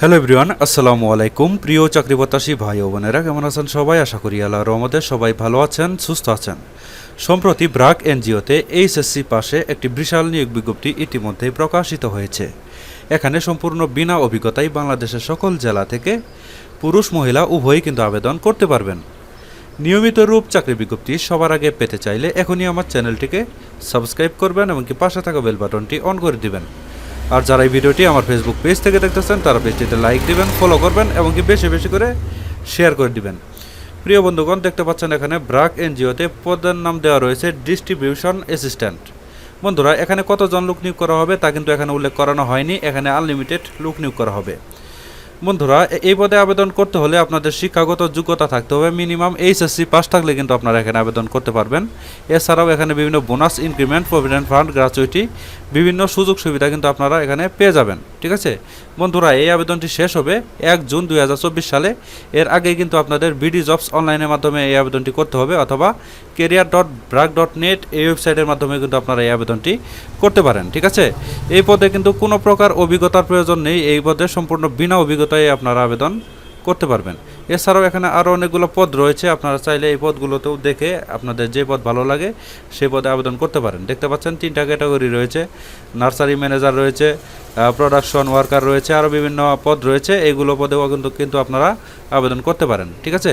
Hello everyone আসসালামু আলাইকুম প্রিয় চাকরি প্রত্যাশী ভাই ও বোনেরা, কেমন আছেন সবাই? আশা করি আল্লাহ রহমতে সবাই ভালো আছেন, সুস্থ আছেন। সম্প্রতি ব্রাক এনজিওতে এইচএসসি পাশে একটি বিশাল নিয়োগ বিজ্ঞপ্তি ইতিমধ্যেই প্রকাশিত হয়েছে। এখানে সম্পূর্ণ বিনা অভিজ্ঞতায় বাংলাদেশের সকল জেলা থেকে পুরুষ, মহিলা উভয়ই কিন্তু আবেদন করতে পারবেন। নিয়মিত রূপ চাকরি বিজ্ঞপ্তি সবার আগে পেতে চাইলে এখনই আমার চ্যানেলটিকে সাবস্ক্রাইব করবেন এবং কি পাশে থাকা বেল বাটনটি অন করে দিবেন। আর যারা এই ভিডিওটি আমার ফেসবুক পেজ থেকে দেখতেছেন, তারা পেজটিতে লাইক দিবেন ফলো করবেন এবং কি বেশি বেশি করে শেয়ার করে দিবেন। প্রিয় বন্ধুগণ, দেখতে পাচ্ছেন এখানে ব্রাক এনজিওতে পদের নাম দেওয়া রয়েছে ডিস্ট্রিবিউশন অ্যাসিস্ট্যান্ট বন্ধুরা, এখানে কতজন লোক নিয়োগ করা হবে তা কিন্তু এখানে উল্লেখ করানো হয়নি, এখানে আনলিমিটেড লোক নিয়োগ করা হবে। বন্ধুরা এই পদে আবেদন করতে হলে আপনাদের শিক্ষাগত যোগ্যতা থাকতে হবে। মিনিমাম এইচএসসি পাস থাকলে কিন্তু আপনারা এখানে আবেদন করতে পারবেন। এছাড়াও এখানে বিভিন্ন bonus increment provident fund gratuity বিভিন্ন সুযোগ সুবিধা কিন্তু আপনারা এখানে পেয়ে যাবেন। ঠিক আছে? বন্ধুরা, এই আবেদনটি শেষ হবে এক জুন দু হাজার চব্বিশ সালে। এর আগে কিন্তু আপনাদের বিডি জবস অনলাইনের মাধ্যমে এই আবেদনটি করতে হবে অথবা career dot BRAC dot net এই ওয়েবসাইটের মাধ্যমে কিন্তু আপনারা এই আবেদনটি করতে পারেন। ঠিক আছে? এই পদে কিন্তু কোনো প্রকার অভিজ্ঞতার প্রয়োজন নেই। এই পদে সম্পূর্ণ বিনা অভিজ্ঞতায় আপনারা আবেদন করতে পারবেন। এছাড়াও এখানে আরও অনেকগুলো পদ রয়েছে, আপনারা চাইলে এই পদগুলোতেও দেখে আপনাদের যে পদ ভালো লাগে, সেই পদে আবেদন করতে পারেন। দেখতে পাচ্ছেন তিনটা ক্যাটাগরি রয়েছে, নার্সারি ম্যানেজার রয়েছে প্রোডাকশন ওয়ার্কার রয়েছে আরও বিভিন্ন পদ রয়েছে এইগুলো পদেও কিন্তু কিন্তু আপনারা আবেদন করতে পারেন। ঠিক আছে?